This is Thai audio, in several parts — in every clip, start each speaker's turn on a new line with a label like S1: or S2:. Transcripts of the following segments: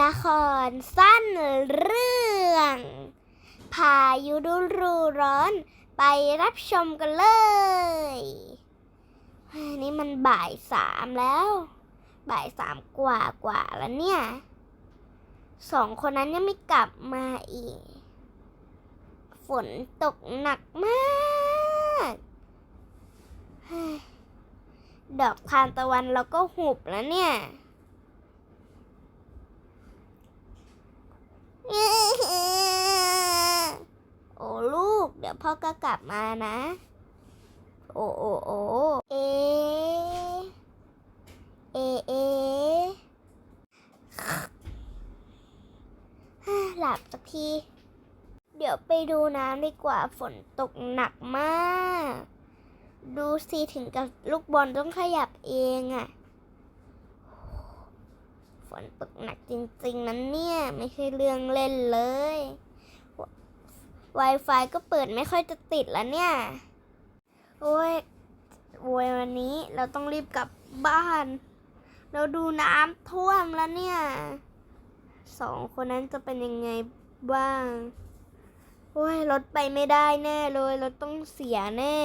S1: ละครสั้นเรื่อง พายุดูร้อนไปรับชมกันเลยนี่มันบ่ายสามแล้ว บ่ายสามกว่ากว่าแล้วเนี่ย สองคนนั้นยังไม่กลับมาอีก ฝนตกหนักมาก ดอกทานตะวันเราก็หุบแล้วเนี่ย โอ้ลูก เดี๋ยวพ่อก็กลับมานะ โอ้โอ้โอ้เอ เอ เอ หลับสักที เดี๋ยวไปดูน้ำดีกว่าฝนตกหนักมาก ดูสิถึงกับลูกบอลต้องขยับเองอะ ฝนตกหนักจริงๆนั้นเนี่ย ไม่ใช่เรื่องเล่นเลย Wi-Fi ก็เปิดไม่ค่อยจะติดแล้วเนี่ย โอ้ยโวยวันนี้เราต้องรีบกลับบ้าน เราดูน้ำท่วมแล้วเนี่ย สองคนนั้นจะเป็นยังไงบ้าง โอ้ยรถไปไม่ได้แน่เลยรถต้องเสียแน่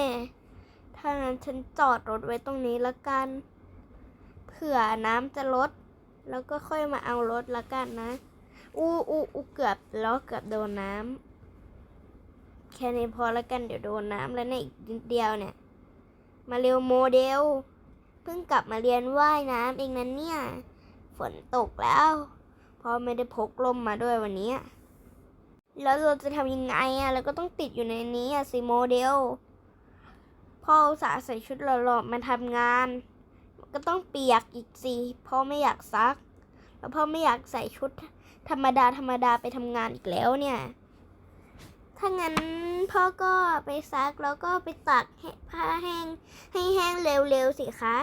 S1: ถ้างั้นฉันจอดรถไว้ตรงนี้ละกัน เผื่อน้ำจะลด แล้วก็ค่อยมาเอารถละกันนะ อู้อู้อู้เกือบล้วเกือบโดนน้ำแค่นี้พอละกันเดี๋ยวโดนน้ำแล้วเนี่ยอีกนิดเดียวเนี่ย มาเร็วโมเดล เพิ่งกลับมาเรียนว่ายน้ำเองนั้นเนี่ย ฝนตกแล้วเพราะไม่ได้พกร่มมาด้วยวันนี้ แล้วเราจะทำยังไงอะเราก็ต้องติดอยู่ในนี้อะสิโมเดลพ่ออุตส่าห์ใส่ชุดหล่อๆมาทำงาน ก็ต้องเปียกอีกสิพ่อไม่อยากซัก แล้วพ่อไม่อยากใส่ชุดธรรมดาธรรมดาไปทำงานอีกแล้วเนี่ย ถ้างั้นพ่อก็ไปซักแล้วก็ไปตักให้ผ้าแห้งให้แห้งเร็วๆสิคะ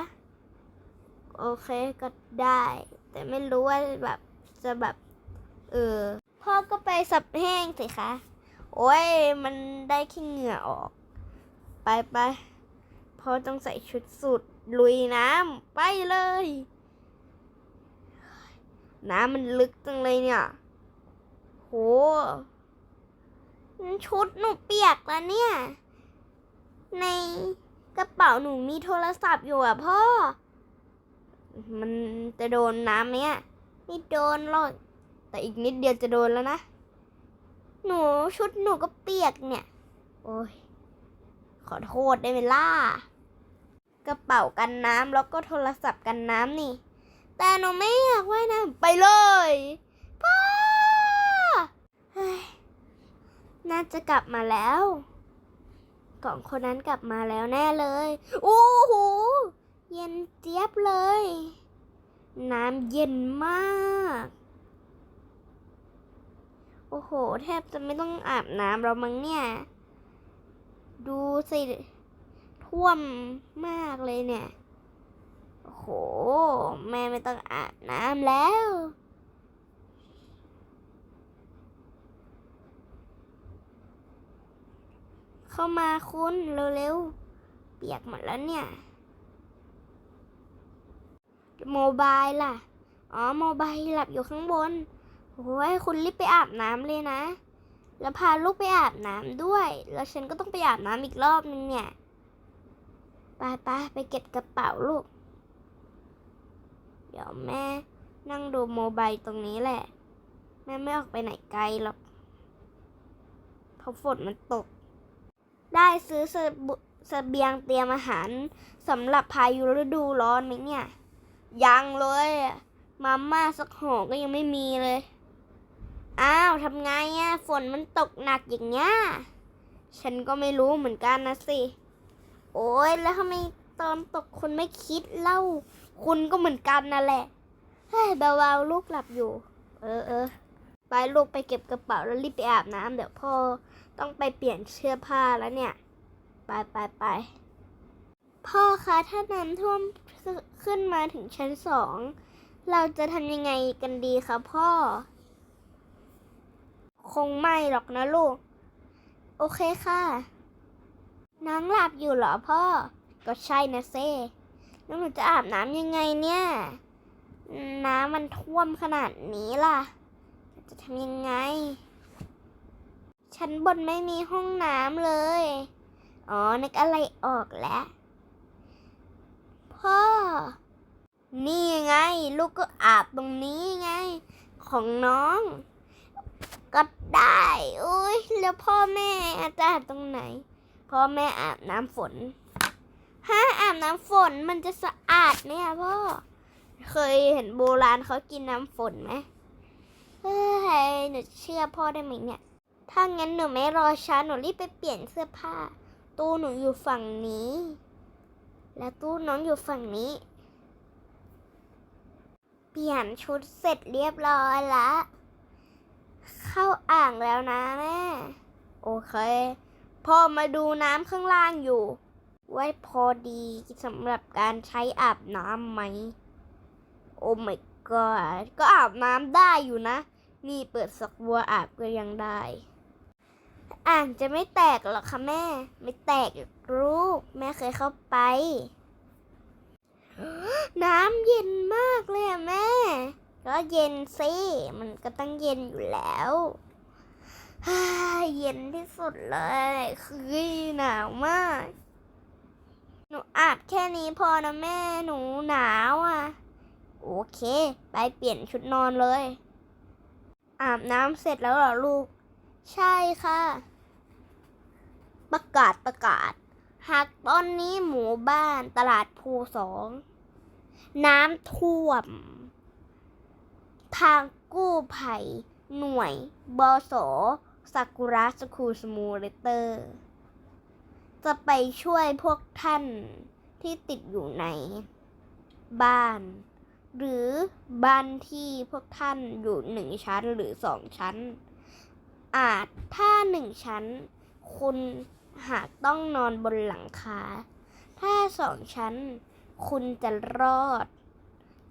S1: โอเคก็ได้ แต่ไม่รู้ว่าแบบจะแบบ เออ พ่อก็ไปสับแห้งสิคะ โอ้ยมันได้แค่เหงื่อออก ไปไปพ่อต้องใส่ชุดสุด ลุยน้ำไปเลย น้ำมันลึกจังเลยเนี่ย โห ชุดหนูเปียกแล้วเนี่ย ในกระเป๋าหนูมีโทรศัพท์อยู่อะพ่อ มันจะโดนน้ำไหมอะไม่โดนหรอก แต่อีกนิดเดียวจะโดนแล้วนะ หนูชุดหนูก็เปียกเนี่ย โอ้ย ขอโทษได้ไหมล่ะ กระเป๋ากันน้ำแล้วก็โทรศัพท์กันน้ำนี่ แต่หนูไม่อยากว่ายน้ำไปเลยพ่อน่าจะกลับมาแล้วสองคนนั้นกลับมาแล้วแน่เลยโอ้โหเย็นเจี๊ยบเลย น้ำเย็นมาก โอ้โห แทบจะไม่ต้องอาบน้ำแล้วมั้งเนี่ย ดูสิ ท่วมมากเลยเนี่ย โอ้โห แม่ไม่ต้องอาบน้ำแล้วเข้ามาคุณเร็วๆ เปียกหมดแล้วเนี่ย โมบายล่ะ อ๋อ โมบายหลับอยู่ข้างบน โอ้ยคุณรีบไปอาบน้ำเลยนะ แล้วพาลูกไปอาบน้ำด้วย แล้วฉันก็ต้องไปอาบน้ำอีกรอบนึงเนี่ย ไปไปไปเก็บกระเป๋าลูก เดี๋ยวแม่นั่งดูโมบายตรงนี้แหละ แม่ไม่ออกไปไหนไกลหรอกเพราะฝนมันตก ได้ซื้อเสบสเบียงเตรียมอาหารสำหรับพายุฤดูร้อนไหมเนี่ย ยังเลยมาม่าสักห่อก็ยังไม่มีเลย อ้าวทำไงอะฝนมันตกหนักอย่างเงี้ย ฉันก็ไม่รู้เหมือนกันนะสิ โอ้ยแล้วทำไมตอนตกคุณไม่คิดเล่า คุณก็เหมือนกันนั่นแหละเฮ้ยเบาๆลูกหลับอยู่ เออเออไปลูกไปเก็บกระเป๋าแล้วรีบไปอาบน้ำเดี๋ยวพ่อต้องไปเปลี่ยนเสื้อผ้าแล้วเนี่ย ไปไปไปพ่อคะถ้าน้ำท่วมขึ้นมาถึงชั้นสอง เราจะทำยังไงกันดีคะพ่อ คงไม่หรอกนะลูก โอเคค่ะ น้องหลับอยู่เหรอพ่อ ก็ใช่นะเซ่แล้วหนูจะอาบน้ำยังไงเนี่ย น้ำมันท่วมขนาดนี้ล่ะ จะทำยังไง ชั้นบนไม่มีห้องน้ำเลย อ๋อ นึกอะไรออกแล้ว พ่อ นี่ไง ลูกก็อาบตรงนี้ไง ของน้อง ก็ได้ อุ้ยแล้วพ่อแม่จะอาบตรงไหน พ่อแม่อาบน้ำฝนฮะอาบน้ำฝนมันจะสะอาดเนี่ยพ่อ เคยเห็นโบราณเขากินน้ำฝนไหมเฮ้ยหนูเชื่อพ่อได้ไหมเนี่ย ถ้างั้นหนูไม่รอช้าหนูรีบไปเปลี่ยนเสื้อผ้า ตู้หนูอยู่ฝั่งนี้ และตู้น้องอยู่ฝั่งนี้ เปลี่ยนชุดเสร็จเรียบร้อยละ เข้าอ่างแล้วนะแม่ โอเค พ่อมาดูน้ำข้างล่างอยู่ ไว้พอดีสำหรับการใช้อาบน้ำไหม โอ้ my god ก็อาบน้ำได้อยู่นะ นี่เปิดสักบัวอาบก็ยังได้ อ่างจะไม่แตกหรอกคะแม่ ไม่แตกลูกแม่เคยเข้าไป น้ำเย็นมากเลยอะแม่ ก็เย็นสิ มันก็ต้องเย็นอยู่แล้ว เย็นที่สุดเลย คือหนาวมาก หนูอาบแค่นี้พอนะแม่หนูหนาวอะ โอเค ไปเปลี่ยนชุดนอนเลย อาบน้ำเสร็จแล้วเหรอลูก ใช่ค่ะ ประกาศประกาศ หากตอนนี้หมู่บ้านตลาดภูสอง น้ำท่วม ทางกู้ภัยหน่วยบส ซากุระสคูสมูเลเตอร์ จะไปช่วยพวกท่านที่ติดอยู่ในบ้าน หรือบ้านที่พวกท่านอยู่หนึ่งชั้นหรือสองชั้น อาจถ้าหนึ่งชั้น คุณหากต้องนอนบนหลังคา ถ้าสองชั้น คุณจะรอด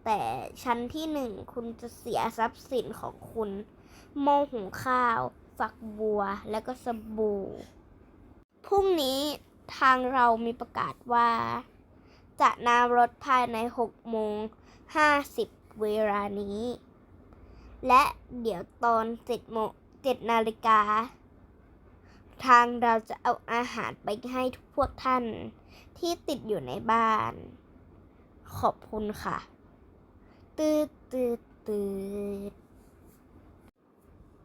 S1: แต่ชั้นที่หนึ่งคุณจะเสียทรัพย์สินของคุณหม้อหุงข้าว ฝักบัวแล้วก็สบู่ พรุ่งนี้ทางเรามีประกาศว่า จะนำรถภายใน6โมง50 เวลานี้ และเดี๋ยวตอน7โมง7นาฬิกา ทางเราจะเอาอาหารไปให้พวกท่านที่ติดอยู่ในบ้าน ขอบคุณค่ะ ตืดตืดตืด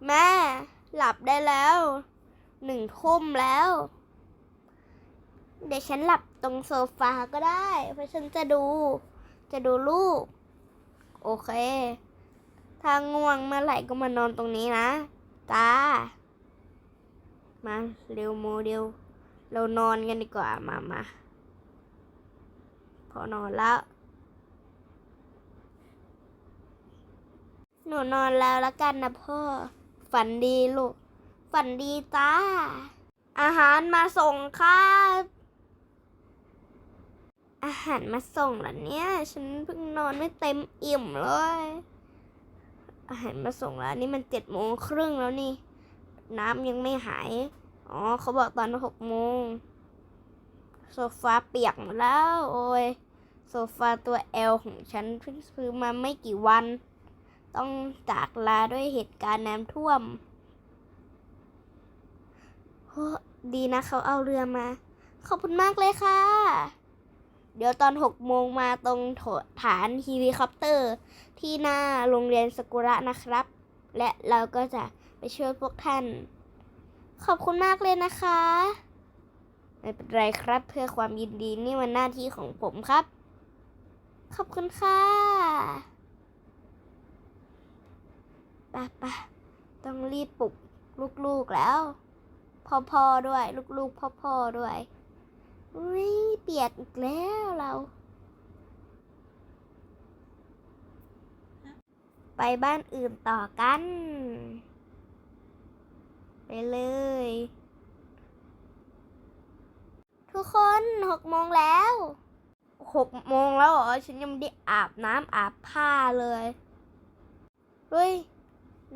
S1: แม่ หลับได้แล้ว หนึ่งทุ่มแล้ว เดี๋ยวฉันหลับตรงโซฟาก็ได้ เพราะฉันจะดู จะดูลูก โอเค ถ้าง่วงเมื่อไหร่ก็มานอนตรงนี้นะจ้ามาเร็วโมเดลเรานอนกันดีกว่ามามาพอนอนแล้ว หนูนอนแล้วละกันนะพ่อ ฝันดีลูก ฝันดีจ้า อาหารมาส่งครับ อาหารมาส่งเหรอเนี่ย ฉันเพิ่งนอนไม่เต็มอิ่มเลย อาหารมาส่งแล้วนี่มันเจ็ดโมงครึ่งแล้วนี่ น้ำยังไม่หาย อ๋อเขาบอกตอนหกโมง โซฟาเปียกหมดแล้ว โอ้ย โซฟาตัวเอลของฉันเพิ่งซื้อมาไม่กี่วัน ต้องจากลาด้วยเหตุการณ์น้ำท่วมโอ้ดีนะเขาเอาเรือมา ขอบคุณมากเลยค่ะ เดี๋ยวตอนหกโมงมาตรงฐานเฮลิคอปเตอร์ ที่หน้าโรงเรียนสกุระนะครับ และเราก็จะไปช่วยพวกท่าน ขอบคุณมากเลยนะคะไม่เป็นไรครับเพื่อความยินดีนี่มันหน้าที่ของผมครับ ขอบคุณค่ะ ปะปะต้องรีบปลุกลูกๆแล้ว พ่อๆด้วย ลูกๆพ่อๆด้วยอุ้ยเปียกอีกแล้วเรา ไปบ้านอื่นต่อกัน ไปเลย ทุกคนหกโมงแล้วหกโมงแล้วเหรอ ฉันยังไม่ได้อาบน้ำอาบผ้าเลย เฮ้ย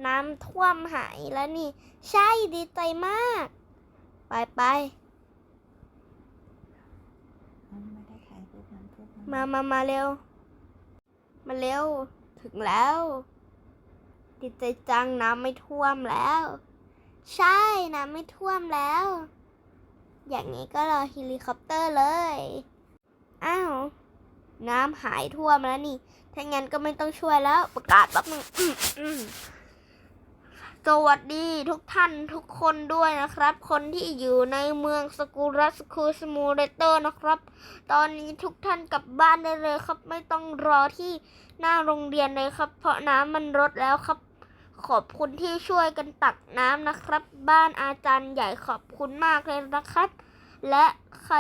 S1: น้ำท่วมหายแล้วนี่ ใช่ดีใจมาก ไปไป
S2: มันไม่ได้ถ่ายรูปน้ำท่วม
S1: มามามาเร็ว มาเร็ว ถึงแล้ว ดีใจจังน้ำไม่ท่วมแล้ว ใช่น้ำไม่ท่วมแล้ว อย่างนี้ก็รอเฮลิคอปเตอร์เลย อ้าวน้ำหายท่วมแล้วนี่ ถ้างั้นก็ไม่ต้องช่วยแล้วประกาศแป๊บนึงอืมอืมส วัสดีทุกท่านทุกคนด้วยนะครับ คนที่อยู่ในเมืองสกูรัสคูสมูเลเตอร์นะครับ ตอนนี้ทุกท่านกลับบ้านได้เลยครับ ไม่ต้องรอที่หน้าโรงเรียนเลยครับ เพราะน้ำมันลดแล้วครับ ขอบคุณที่ช่วยกันตักน้ำนะครับ บ้านอาจารย์ใหญ่ขอบคุณมากเลยนะครับ และใคร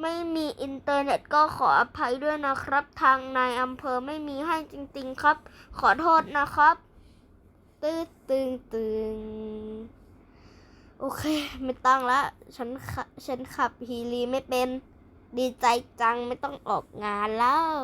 S1: ไม่มีอินเทอร์เน็ตก็ขออภัยด้วยนะครับ ทางนายอำเภอไม่มีให้จริง ๆ ครับ ขอโทษนะครับ ตึงตึงตึงโอเค ไม่ต้องละ ฉันขะฉันขับฮีรีไม่เป็น ดีใจจังไม่ต้องออกงานแล้ว